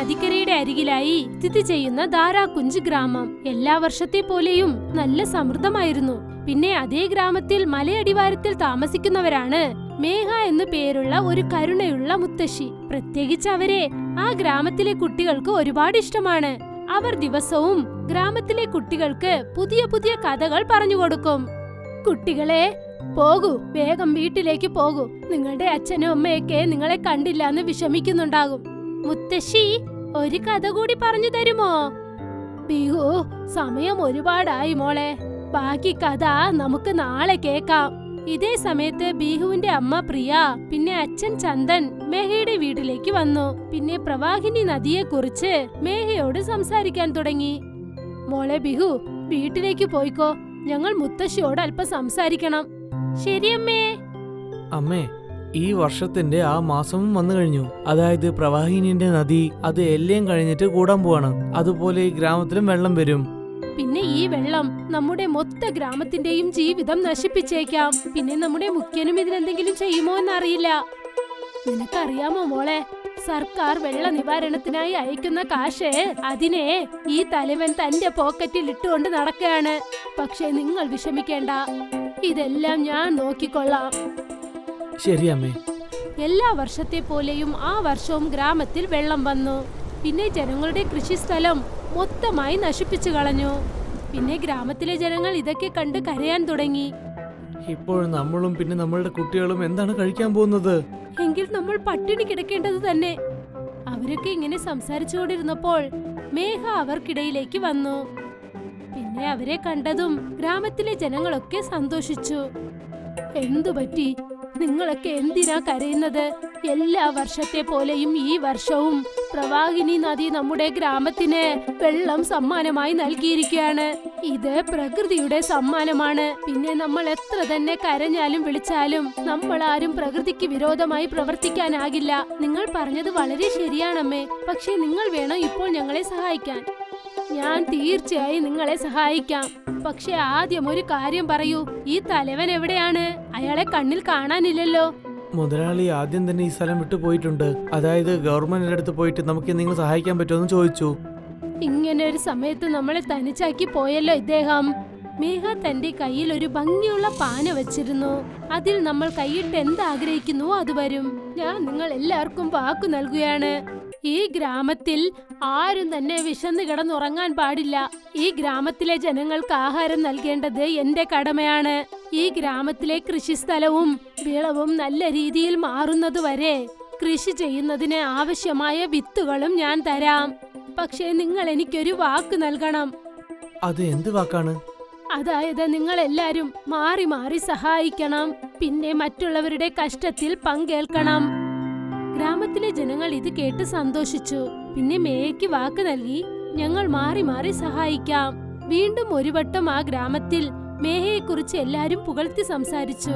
നദിക്കരയുടെ അരികിലായി സ്ഥിതി ചെയ്യുന്ന ധാരാകുഞ്ച് ഗ്രാമം. എല്ലാ വർഷത്തെ പോലെയും നല്ല സമൃദ്ധമായിരുന്നു. പിന്നെ അതേ ഗ്രാമത്തിൽ മലയടിവാരത്തിൽ താമസിക്കുന്നവരാണ് മേഘ എന്നു പേരുള്ള ഒരു കരുണയുള്ള മുത്തശ്ശി. പ്രത്യേകിച്ച് അവരെ ആ ഗ്രാമത്തിലെ കുട്ടികൾക്ക് ഒരുപാട് ഇഷ്ടമാണ്. അവർ ദിവസവും ഗ്രാമത്തിലെ കുട്ടികൾക്ക് പുതിയ പുതിയ കഥകൾ പറഞ്ഞു കൊടുക്കും. കുട്ടികളെ പോകൂ വേഗം വീട്ടിലേക്ക് പോകൂ. നിങ്ങളുടെ അച്ഛനും അമ്മയൊക്കെ നിങ്ങളെ കണ്ടില്ല എന്ന് വിഷമിക്കുന്നുണ്ടാകും. മുത്തശ്ശി ഒരു കഥ കൂടി പറഞ്ഞു തരുമോ? ബിഹു സമയം ഒരുപാടായി മോളെ. ബാക്കി കഥ നമുക്ക് നാളെ കേക്കാം ഇതേ സമയത്ത് ബിഹുവിന്റെ അമ്മ പ്രിയ പിന്നെ അച്ഛൻ ചന്ദൻ മേഹയുടെ വീട്ടിലേക്ക് വന്നു. പിന്നെ പ്രവാഹിനി നദിയെ കുറിച്ച് മേഹയോട് സംസാരിക്കാൻ തുടങ്ങി. മോളെ ബിഹു വീട്ടിലേക്ക് പോയിക്കോ. ഞങ്ങൾ മുത്തശ്ശിയോട് അല്പം സംസാരിക്കണം. ശരിയമ്മേ അമ്മേ ഈ വർഷത്തിന്റെ ആ മാസവും വന്നു കഴിഞ്ഞു. അതായത് പ്രവാഹിനിന്റെ നദി അത് എല്ലാം കഴിഞ്ഞിട്ട് കൂടാൻ പോവാണ്. അതുപോലെ ഈ ഗ്രാമത്തിലും വെള്ളം വരും. പിന്നെ ഈ വെള്ളം നമ്മുടെ മൊത്ത ഗ്രാമത്തിന്റെയും ജീവിതം നശിപ്പിച്ചേക്കാം. പിന്നെ നമ്മുടെ മുഖ്യനും ഇതിനെന്തെങ്കിലും ചെയ്യുമോ എന്നറിയില്ല. നിനക്കറിയാമോ മോളെ? സർക്കാർ വെള്ള നിവാരണത്തിനായി അയക്കുന്ന കാശ് അതിനെ ഈ തലവൻ തന്റെ പോക്കറ്റിൽ ഇട്ടുകൊണ്ട് നടക്കുകയാണ്. പക്ഷെ നിങ്ങൾ വിഷമിക്കേണ്ട. ഇതെല്ലാം ഞാൻ നോക്കിക്കൊള്ളാം. ശരി അമ്മേ എല്ലാ വർഷത്തെ പോലെയും ആ വർഷവും ഗ്രാമത്തിൽ വെള്ളം വന്നു. പിന്നെ ജനങ്ങളുടെ കൃഷിസ്ഥലം മൊത്തമായി നശിപ്പിച്ചു കളഞ്ഞു. പിന്നെ ഗ്രാമത്തിലെ ജനങ്ങൾ ഇതൊക്കെ കണ്ട് കരയാൻ തുടങ്ങി. ഇപ്പോൾ നമ്മളും പിന്നെ നമ്മളുടെ കുട്ടികളും എന്താണ് കഴിക്കാൻ പോകുന്നത്? എങ്കിൽ നമ്മൾ പട്ടിണി കിടക്കേണ്ടത് തന്നെ. അവരൊക്കെ ഇങ്ങനെ സംസാരിച്ചുകൊണ്ടിരുന്നപ്പോൾ മേഘ അവർക്കിടയിലേക്ക് വന്നു. പിന്നെ അവരെ കണ്ടതും ഗ്രാമത്തിലെ ജനങ്ങളൊക്കെ സന്തോഷിച്ചു. എന്തു പറ്റി നിങ്ങളൊക്കെ എന്തിനാ കരയുന്നത്? എല്ലാ വർഷത്തെ പോലെയും ഈ വർഷവും പ്രവാഹിനി നദി നമ്മുടെ ഗ്രാമത്തിന് വെള്ളം സമ്മാനമായി നൽകിയിരിക്കുകയാണ്. ഇത് പ്രകൃതിയുടെ സമ്മാനമാണ്. പിന്നെ നമ്മൾ എത്ര തന്നെ കരഞ്ഞാലും വിളിച്ചാലും നമ്മൾ ആരും പ്രകൃതിക്ക് വിരോധമായി പ്രവർത്തിക്കാനാകില്ല. നിങ്ങൾ പറഞ്ഞത് വളരെ ശരിയാണമ്മേ. പക്ഷേ നിങ്ങൾ വേണം ഇപ്പോൾ ഞങ്ങളെ സഹായിക്കാൻ. ഞാൻ തീർച്ചയായും നിങ്ങളെ സഹായിക്കാം. പക്ഷെ ആദ്യം ഒരു കാര്യം പറയൂ. ഈ തലവൻ എവിടെയാണ്? അയാളെ കണ്ണിൽ കാണാനില്ലല്ലോ. മുതലാളി ആദ്യം തന്നെ ഈ സ്ഥലം വിട്ടു പോയിട്ടുണ്ട്. അതായത് ഗവൺമെന്റിന്റെ അടുത്ത് പോയിട്ട് നമുക്ക് നിങ്ങൾ സഹായിക്കാൻ പറ്റുമെന്ന് ചോദിച്ചു. ഇങ്ങനെ ഒരു സമയത്ത് നമ്മളെ തനിച്ചാക്കി പോയല്ലോ ഇദ്ദേഹം. മേഘ തന്റെ കയ്യിൽ ഒരു ഭംഗിയുള്ള പാന വെച്ചിരുന്നു. അതിൽ നമ്മൾ കൈയിട്ട് എന്ത് ആഗ്രഹിക്കുന്നുവോ അത് വരും. ഞാൻ നിങ്ങൾ എല്ലാവർക്കും വാക്കു നൽകുകയാണ്. ഈ ഗ്രാമത്തിൽ ആരും തന്നെ വിശന്ന് കിടന്നുറങ്ങാൻ പാടില്ല. ഈ ഗ്രാമത്തിലെ ജനങ്ങൾക്ക് ആഹാരം നൽകേണ്ടത് എന്റെ കടമയാണ്. ഈ ഗ്രാമത്തിലെ കൃഷിസ്ഥലവും വിളവും നല്ല രീതിയിൽ മാറുന്നതുവരെ കൃഷി ചെയ്യുന്നതിന് ആവശ്യമായ വിത്തുകളും ഞാൻ തരാം. പക്ഷേ നിങ്ങൾ എനിക്കൊരു വാക്ക് നൽകണം. അത് എന്ത് വാക്കാണ്? അതായത് നിങ്ങൾ എല്ലാരും മാറി മാറി സഹായിക്കണം. പിന്നെ മറ്റുള്ളവരുടെ കഷ്ടത്തിൽ പങ്കേൽക്കണം. ഗ്രാമത്തിലെ ജനങ്ങൾ ഇത് കേട്ട് സന്തോഷിച്ചു. പിന്നെ മേയയ്ക്ക് വാക്ക് നൽകി ഞങ്ങൾ മാറി മാറി സഹായിക്കാം. വീണ്ടും ഒരു വട്ടം ആ ഗ്രാമത്തിൽ മേഹയെ കുറിച്ച് എല്ലാരും പുകഴ്ത്തി സംസാരിച്ചു.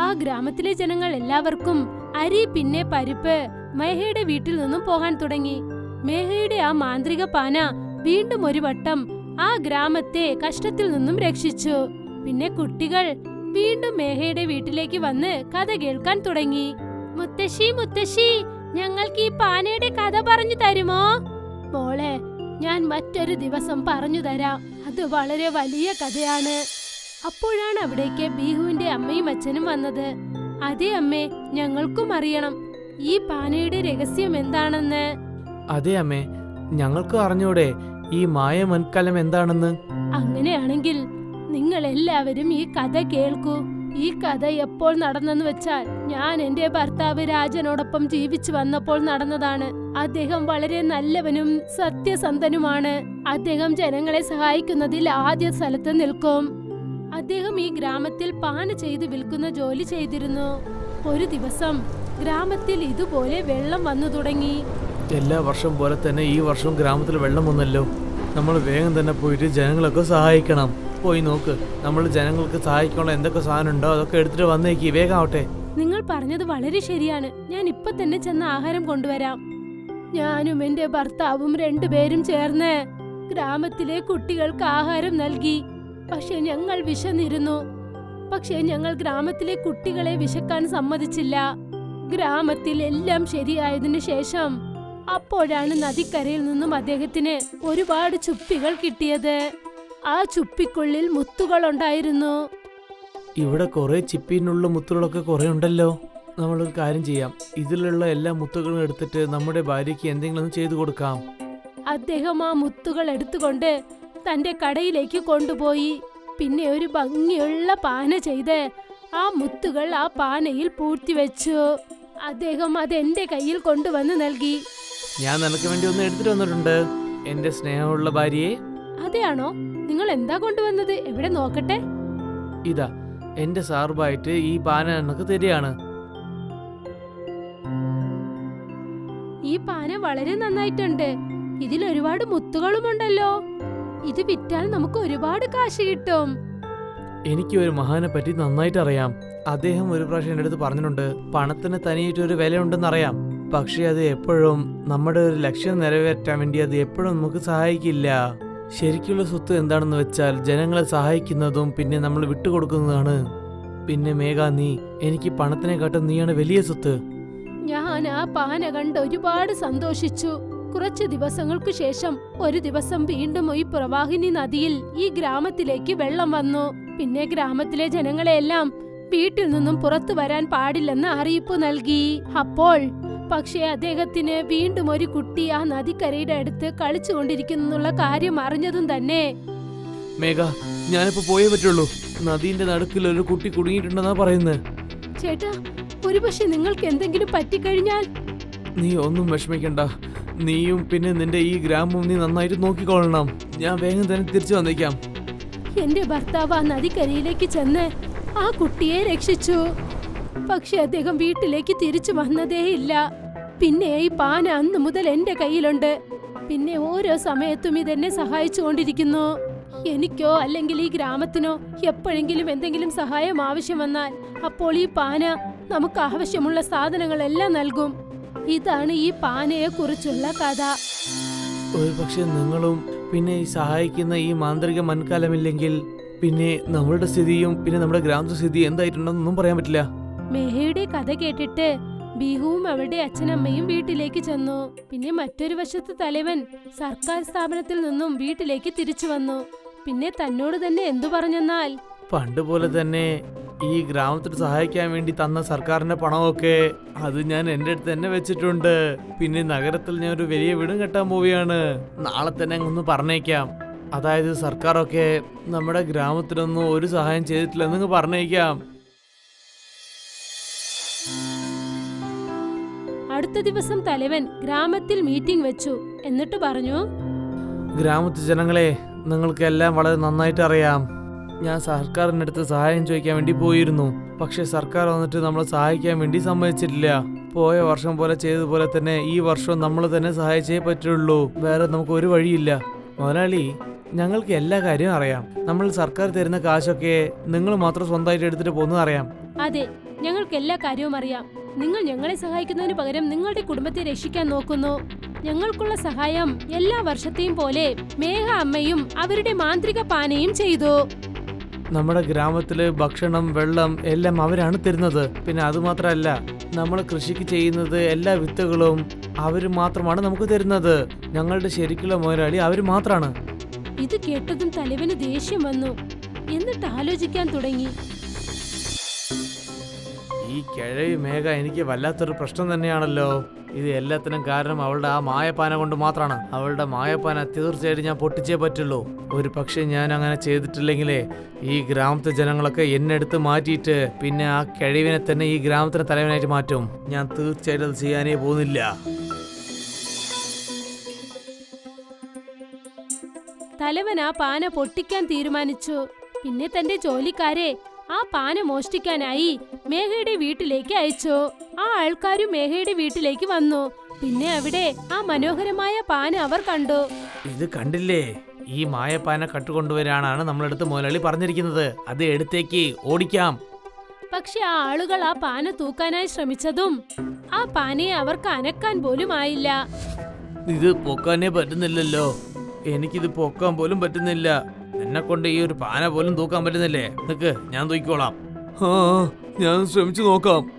ആ ഗ്രാമത്തിലെ ജനങ്ങൾ എല്ലാവർക്കും അരി പിന്നെ പരിപ്പ് മേഹയുടെ വീട്ടിൽ നിന്നും പോകാൻ തുടങ്ങി. മേഹയുടെ ആ മാന്ത്രിക പാന വീണ്ടും ഒരു വട്ടം ആ ഗ്രാമത്തെ കഷ്ടത്തിൽ നിന്നും രക്ഷിച്ചു. പിന്നെ കുട്ടികൾ വീണ്ടും മേഹയുടെ വീട്ടിലേക്ക് വന്ന് കഥ കേൾക്കാൻ തുടങ്ങി. മുത്തശ്ശി മുത്തശ്ശി ഞങ്ങൾക്ക് ഈ പാനയുടെ കഥ പറഞ്ഞു തരുമോ? മോളെ ഞാൻ മറ്റൊരു ദിവസം പറഞ്ഞു തരാം. അത് വളരെ വലിയ കഥയാണ്. അപ്പോഴാണ് അവിടേക്ക് ബിഹുവിന്റെ അമ്മയും അച്ഛനും വന്നത്. അതെ അമ്മേ ഞങ്ങൾക്കും അറിയണം. ഈ പാനയുടെ രഹസ്യം എന്താണെന്ന്? അതെ അമ്മേ ഞങ്ങൾക്ക് അറിഞ്ഞൂടെ ഈ മായ മൺകലം എന്താണെന്ന്? അങ്ങനെയാണെങ്കിൽ എല്ലാവരും ഈ കഥ കേൾക്കൂ. ഈ കഥ എപ്പോൾ നടന്നെന്ന് വെച്ചാൽ ഞാൻ എന്റെ ഭർത്താവ് രാജനോടൊപ്പം ജീവിച്ചു വന്നപ്പോൾ നടന്നതാണ്. അദ്ദേഹം വളരെ നല്ലവനും സത്യസന്ധനുമാണ്. അദ്ദേഹം ജനങ്ങളെ സഹായിക്കുന്നതിൽ ആദ്യ സ്ഥലത്ത് നിൽക്കും. അദ്ദേഹം ഈ ഗ്രാമത്തിൽ പാന ചെയ്ത് വിൽക്കുന്ന ജോലി ചെയ്തിരുന്നു. ഒരു ദിവസം ഗ്രാമത്തിൽ ഇതുപോലെ വെള്ളം വന്നു തുടങ്ങി. എല്ലാ വർഷം പോലെ തന്നെ ഈ വർഷവും ഗ്രാമത്തിൽ വെള്ളം വന്നല്ലോ. നമ്മൾ വേഗം തന്നെ പോയിട്ട് ജനങ്ങളൊക്കെ സഹായിക്കണം. പോയി നോക്ക്. നമ്മൾ ജനങ്ങൾക്ക് സഹായിക്കാനുള്ള എന്തൊക്കെ സാധനം ഉണ്ടോ അതൊക്കെ എടുത്തിട്ട് വന്നേക്ക്. വേഗം ആവട്ടെ. നിങ്ങൾ പറഞ്ഞത് വളരെ ശരിയാണ്. ഞാൻ ഇപ്പൊ തന്നെ ചെന്ന് ആഹാരം കൊണ്ടുവരാം. ഞാനും എന്റെ ഭർത്താവും രണ്ടുപേരും ചേർന്ന് ഗ്രാമത്തിലെ കുട്ടികൾക്ക് ആഹാരം നൽകി. പക്ഷെ ഞങ്ങൾ വിശന്നിരുന്നു. പക്ഷെ ഞങ്ങൾ ഗ്രാമത്തിലെ കുട്ടികളെ വിശക്കാൻ സമ്മതിച്ചില്ല. ഗ്രാമത്തിൽ എല്ലാം ശരിയായതിനു ശേഷം അപ്പോഴാണ് നദിക്കരയിൽ നിന്നും അദ്ദേഹത്തിന് ഒരുപാട് ചുപ്പികൾ കിട്ടിയത്. ആ ചുപ്പിക്കുള്ളിൽ മുത്തുകൾ ഉണ്ടായിരുന്നു ഇവിടെ കുറെ ചിപ്പിനുള്ള മുത്തുകളൊക്കെ കുറെ ഉണ്ടല്ലോ. നമ്മളൊരു കാര്യം ചെയ്യാം. ഇതിലുള്ള എല്ലാ മുത്തുകളും എടുത്തിട്ട് നമ്മുടെ ഭാര്യയ്ക്ക് എന്തെങ്കിലും ഒന്ന് ചെയ്തു കൊടുക്കാം. അദ്ദേഹം ആ മുത്തുകൾ എടുത്തുകൊണ്ട് തന്റെ കടയിലേക്ക് കൊണ്ടുപോയി. പിന്നെ ഒരു ഭംഗിയുള്ള പാന ചെയ്ത് ആ മുത്തുകൾ ആ പാനയിൽ പൂഴ്ത്തിവെച്ചു അദ്ദേഹം അത് എന്റെ കയ്യിൽ കൊണ്ടുവന്ന് നൽകി. ഞാൻ നിനക്ക് വേണ്ടി ഒന്ന് എടുത്തിട്ട് വന്നിട്ടുണ്ട്. എന്റെ സ്നേഹമുള്ള ഭാര്യയെ അതെയാണോ? നിങ്ങൾ എന്താ കൊണ്ടുവന്നത്? എവിടെ നോക്കട്ടെ? ഇതാ എന്റെ സാർബായിട്ട് ഈ പാന നിനക്ക് തരികയാണ്. ഈ പാന വളരെ നന്നായിട്ടുണ്ട്. ഇതിൽ ഒരുപാട് മുത്തുകളുമുണ്ടല്ലോ. ഇത് വിറ്റാൽ നമുക്ക് ഒരുപാട് കാശ് കിട്ടും. എനിക്ക് ഒരു മഹാനെ പറ്റി നന്നായിട്ട് അറിയാം അദ്ദേഹം ഒരു പ്രാവശ്യം എന്റെ അടുത്ത് പറഞ്ഞിട്ടുണ്ട് പണത്തിന് തനിയായിട്ട് ഒരു വിലയുണ്ടെന്ന് അറിയാം പക്ഷേ അത് എപ്പോഴും നമ്മുടെ ഒരു ലക്ഷ്യം നിറവേറ്റാൻ വേണ്ടി അത് എപ്പോഴും നമുക്ക് സഹായിക്കില്ല. ശരിക്കുള്ള സ്വത്ത് എന്താണെന്ന് വെച്ചാൽ ജനങ്ങളെ സഹായിക്കുന്നതും പിന്നെ നമ്മൾ വിട്ടുകൊടുക്കുന്നതാണ്. പിന്നെ മേഘ നീ എനിക്ക് പണത്തിനെക്കാട്ടും നീയാണ് വലിയ സ്വത്ത്. ഞാൻ ആ പാന കണ്ട് ഒരുപാട് സന്തോഷിച്ചു. കുറച്ച് ദിവസങ്ങൾക്കു ശേഷം ഒരു ദിവസം വീണ്ടും ഈ പ്രവാഹിനി നദിയിൽ ഈ ഗ്രാമത്തിലേക്ക് വെള്ളം വന്നു. പിന്നെ ഗ്രാമത്തിലെ ജനങ്ങളെയെല്ലാം വീട്ടിൽ നിന്നും പുറത്തു വരാൻ പാടില്ലെന്ന് അറിയിപ്പ് നൽകി. അപ്പോൾ പക്ഷേ അദ്ദേഹത്തിന് വീണ്ടും ഒരു കുട്ടി ആ നദിക്കരയുടെ അടുത്ത് കളിച്ചുകൊണ്ടിരിക്കുന്നുള്ള കാര്യം അറിഞ്ഞതും തന്നെ. മേഘ ഞാനിപ്പോ പോയേ പറ്റുള്ളൂ. നദീന്റെ നടുക്കിൽ ഒരു കുട്ടി കുടുങ്ങിയിട്ടുണ്ടെന്നാ പറയുന്നത് ചേട്ടാ ഒരുപക്ഷെ നിങ്ങൾക്ക് എന്തെങ്കിലും പറ്റിക്കഴിഞ്ഞാൽ? നീ ഒന്നും വിഷമിക്കണ്ട. നീയും പിന്നെ നിന്റെ ഈ ഗ്രാമവും നീ നന്നായിട്ട് നോക്കിക്കൊള്ളണം. ഞാൻ വേഗം തന്നെ തിരിച്ചു വന്നേക്കാം. എന്റെ ഭർത്താവ് ആ നദിക്കരയിലേക്ക് ചെന്ന് ആ കുട്ടിയെ രക്ഷിച്ചു. പക്ഷെ അദ്ദേഹം വീട്ടിലേക്ക് തിരിച്ചു വന്നതേയില്ല. പിന്നെ ഈ പാന അന്ന് മുതൽ എന്റെ കയ്യിലുണ്ട്. പിന്നെ ഓരോ സമയത്തും ഇതെന്നെ സഹായിച്ചുകൊണ്ടിരിക്കുന്നു. എനിക്കോ അല്ലെങ്കിൽ ഈ ഗ്രാമത്തിനോ എപ്പോഴെങ്കിലും എന്തെങ്കിലും സഹായം ആവശ്യം വന്നാൽ അപ്പോൾ ഈ പാന നമുക്ക് ആവശ്യമുള്ള സാധനങ്ങളെല്ലാം നൽകും. ഇതാണ് ഈ പാനയെ കുറിച്ചുള്ള കഥ. ഒരു പക്ഷെ നിങ്ങളും പിന്നെ ഈ സഹായിക്കുന്ന ഈ മാന്ത്രിക മൺകാലമില്ലെങ്കിൽ പിന്നെ നമ്മളുടെ സ്ഥിതിയും പിന്നെ നമ്മുടെ ഗ്രാമത്തെ സ്ഥിതി എന്തായിട്ടുണ്ടെന്നൊന്നും പറയാൻ പറ്റില്ല. മേഹയുടെ കഥ കേട്ടിട്ട് ബിഹുവും അവളുടെ അച്ഛനമ്മയും വീട്ടിലേക്ക് ചെന്നു. പിന്നെ മറ്റൊരു വശത്ത് തലവൻ സർക്കാർ സ്ഥാപനത്തിൽ നിന്നും വീട്ടിലേക്ക് തിരിച്ചു വന്നു. പിന്നെ തന്നോട് തന്നെ എന്തു പറഞ്ഞെന്നാൽ? പണ്ട് പോലെ തന്നെ ഈ ഗ്രാമത്തിൽ സഹായിക്കാൻ വേണ്ടി തന്ന സർക്കാരിന്റെ പണമൊക്കെ അത് ഞാൻ എന്റെ അടുത്ത് തന്നെ വെച്ചിട്ടുണ്ട്. പിന്നെ നഗരത്തിൽ ഞാൻ ഒരു വലിയ വീടും കെട്ടാൻ പോവുകയാണ്. നാളെ തന്നെ അങ്ങൊന്ന് പറഞ്ഞേക്കാം. അതായത് സർക്കാരൊക്കെ നമ്മുടെ ഗ്രാമത്തിനൊന്നും ഒരു സഹായം ചെയ്തിട്ടില്ലെന്ന് പറഞ്ഞേക്കാം. അടുത്ത ദിവസം തലവൻ ഗ്രാമത്തിൽ മീറ്റിംഗ് വെച്ചു. എന്നിട്ട് പറഞ്ഞു ഗ്രാമത്തിൽ ജനങ്ങളെ നിങ്ങൾക്ക് എല്ലാം വളരെ നന്നായിട്ട് അറിയാം. ഞാൻ സർക്കാരിന്റെ അടുത്ത് സഹായം ചോദിക്കാൻ വേണ്ടി പോയിരുന്നു. പക്ഷേ സർക്കാർ വന്നിട്ട് നമ്മളെ സഹായിക്കാൻ വേണ്ടി സമ്മതിച്ചിട്ടില്ല. പോയ വർഷം പോലെ ചെയ്തതുപോലെ തന്നെ ഈ വർഷം നമ്മൾ തന്നെ സഹായിച്ചേ പറ്റുള്ളൂ. വേറെ നമുക്ക് ഒരു വഴിയില്ല. മുതലാളി ഞങ്ങൾക്ക് എല്ലാ കാര്യവും അറിയാം. നമ്മൾ സർക്കാർ തരുന്ന കാശൊക്കെ നിങ്ങൾ മാത്രം സ്വന്തമായിട്ട് എടുത്തിട്ട് പോകുന്നത് അറിയാം. അതെ ഞങ്ങൾക്ക് എല്ലാ കാര്യവും അറിയാം. നിങ്ങൾ ഞങ്ങളെ സഹായിക്കുന്നതിന് പകരം നിങ്ങളുടെ കുടുംബത്തെ രക്ഷിക്കാൻ നോക്കുന്നു. ഞങ്ങൾക്കുള്ള സഹായം എല്ലാ വർഷത്തെയും പോലെ മേഘ അമ്മയും അവരുടെ മാന്ത്രിക പാനയും ചെയ്തു. നമ്മുടെ ഗ്രാമത്തിൽ ഭക്ഷണം വെള്ളം എല്ലാം അവരാണ് തരുന്നത്. പിന്നെ അതുമാത്രമല്ല നമ്മൾ കൃഷിക്ക് ചെയ്യുന്നത് എല്ലാ വിത്തുകളും അവർ മാത്രമാണ് നമുക്ക് തരുന്നത്. ഞങ്ങളുടെ ശരിക്കുള്ള മുതലാളി അവർ മാത്രമാണ് ഇത് കേട്ടതും തലവന് ദേഷ്യം വന്നു. എന്നിട്ട് ആലോചിക്കാൻ തുടങ്ങി. ഈ കിഴവി മേഘ എനിക്ക് വല്ലാത്തൊരു പ്രശ്നം തന്നെയാണല്ലോ. ഇത് എല്ലാത്തിനും കാരണം അവളുടെ ആ മായപ്പാന കൊണ്ട് മാത്രമാണ് അവളുടെ മായപ്പാന തീർച്ചയായിട്ടും ഞാൻ പൊട്ടിച്ചേ പറ്റുള്ളൂ. ഒരു പക്ഷേ ഞാൻ അങ്ങനെ ചെയ്തിട്ടില്ലെങ്കിലേ ഈ ഗ്രാമത്തെ ജനങ്ങളൊക്കെ എന്നെ എടുത്ത് മാറ്റിയിട്ട് പിന്നെ ആ കിഴവിനെ തന്നെ ഈ ഗ്രാമത്തിന് തലവനായിട്ട് മാറ്റും. ഞാൻ തീർച്ചയായിട്ടും അത് ചെയ്യാനേ പോകുന്നില്ല. തലവൻ ആ പാന പൊട്ടിക്കാൻ തീരുമാനിച്ചു. പിന്നെ തന്റെ ജോലിക്കാരെ ആ പാന മോഷ്ടിക്കാനായി മേഘയുടെ വീട്ടിലേക്ക് അയച്ചു. ആ ആൾക്കാരും മേഘയുടെ വീട്ടിലേക്ക് വന്നു. പിന്നെ അവിടെ ആ മനോഹരമായ പാന അവർ കണ്ടു. ഇത് കണ്ടില്ലേ? ഈ മായപ്പാന കട്ടുകൊണ്ടുവരാനാണ് നമ്മളെടുത്ത് മുതലാളി പറഞ്ഞിരിക്കുന്നത്. അത് എടുത്തേക്ക് ഓടിക്കാം. പക്ഷെ ആ ആളുകൾ ആ പാന തൂക്കാനായി ശ്രമിച്ചതും ആ പാനയെ അവർക്ക് അനക്കാൻ പോലും ആയില്ല. ഇത് പൊക്കാനേ പറ്റുന്നില്ലല്ലോ. എനിക്കിത് പൊക്കാൻ പോലും പറ്റുന്നില്ല. എന്നെ കൊണ്ട് ഈ ഒരു പാന പോലും തൂക്കാൻ പറ്റുന്നില്ലേ? നിക്ക് ഞാൻ തൂക്കിക്കോളാം. ആ ഞാൻ ശ്രമിച്ചു നോക്കാം.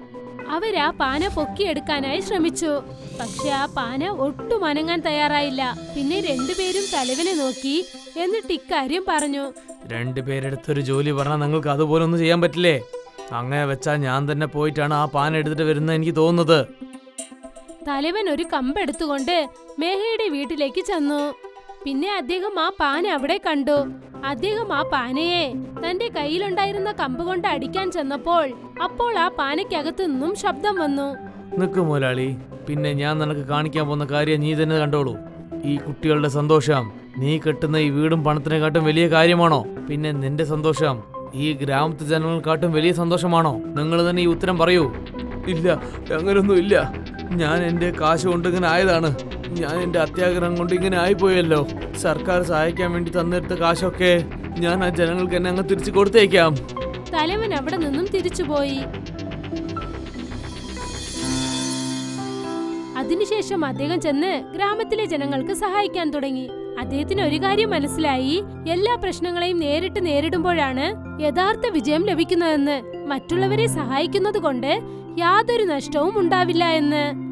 അവരാ പാന പൊക്കിയെടുക്കാനായി ശ്രമിച്ചു. പക്ഷെ ആ പാന ഒട്ടും അനങ്ങാൻ തയ്യാറായില്ല. പിന്നെ രണ്ടുപേരും തലവിനെ നോക്കി എന്നിട്ട് ഇക്കാര്യം പറഞ്ഞു. രണ്ടുപേരെടുത്തൊരു ജോലി പറഞ്ഞാൽ നിങ്ങൾക്ക് അതുപോലെ ഒന്നും ചെയ്യാൻ പറ്റില്ലേ? അങ്ങനെ വെച്ചാൽ ഞാൻ തന്നെ പോയിട്ടാണ് ആ പാന എടുത്തിട്ട് വരുന്നത് എനിക്ക് തോന്നുന്നത്. തലവൻ ഒരു കമ്പെടുത്തുകൊണ്ട് മേഹയുടെ വീട്ടിലേക്ക് ചെന്നു. പിന്നെ അദ്ദേഹം ആ പാന അവിടെ കണ്ടു. അദ്ദേഹം ആ പാനയെ തന്റെ കയ്യിലുണ്ടായിരുന്ന കമ്പ് കൊണ്ട് അടിക്കാൻ ചെന്നപ്പോൾ അപ്പോൾ ആ പാനയ്ക്കകത്തു നിന്നും ശബ്ദം വന്നു. നിൽക്കും മുതലാളി പിന്നെ ഞാൻ നിനക്ക് കാണിക്കാൻ പോകുന്ന കാര്യം നീ തന്നെ കണ്ടോളൂ. ഈ കുട്ടികളുടെ സന്തോഷം നീ കെട്ടുന്ന ഈ വീടും പണത്തിനെക്കാട്ടും വലിയ കാര്യമാണോ? പിന്നെ നിന്റെ സന്തോഷം ഈ ഗ്രാമത്തെ ജനങ്ങൾക്കാട്ടും വലിയ സന്തോഷമാണോ? നിങ്ങൾ തന്നെ ഈ ഉത്തരം പറയൂ. ഇല്ല അങ്ങനൊന്നും ഇല്ല. ഞാൻ എന്റെ കാശ് കൊണ്ട് ഇങ്ങനെ ആയതാണ്. ഞാൻ എന്റെ അത്യാഗ്രഹം കൊണ്ട് ഇങ്ങനെ ആയിപ്പോയല്ലോ. സർക്കാർ സഹായിക്കാൻ വേണ്ടി തന്നെടുത്ത കാശൊക്കെ ഞാൻ ആ ജനങ്ങൾക്ക് എന്നെ അങ്ങ് തിരിച്ചു കൊടുത്തേക്കാം. തലവൻ അവിടെ നിന്നും തിരിച്ചുപോയി അതിനുശേഷം അദ്ദേഹം ചെന്ന് ഗ്രാമത്തിലെ ജനങ്ങൾക്ക് സഹായിക്കാൻ തുടങ്ങി. അദ്ദേഹത്തിന് ഒരു കാര്യം മനസ്സിലായി. എല്ലാ പ്രശ്നങ്ങളെയും നേരിട്ട് നേരിടുമ്പോഴാണ് യഥാർത്ഥ വിജയം ലഭിക്കുന്നതെന്ന്. മറ്റുള്ളവരെ സഹായിക്കുന്നത് കൊണ്ട് യാതൊരു നഷ്ടവും ഉണ്ടാവില്ല എന്ന്.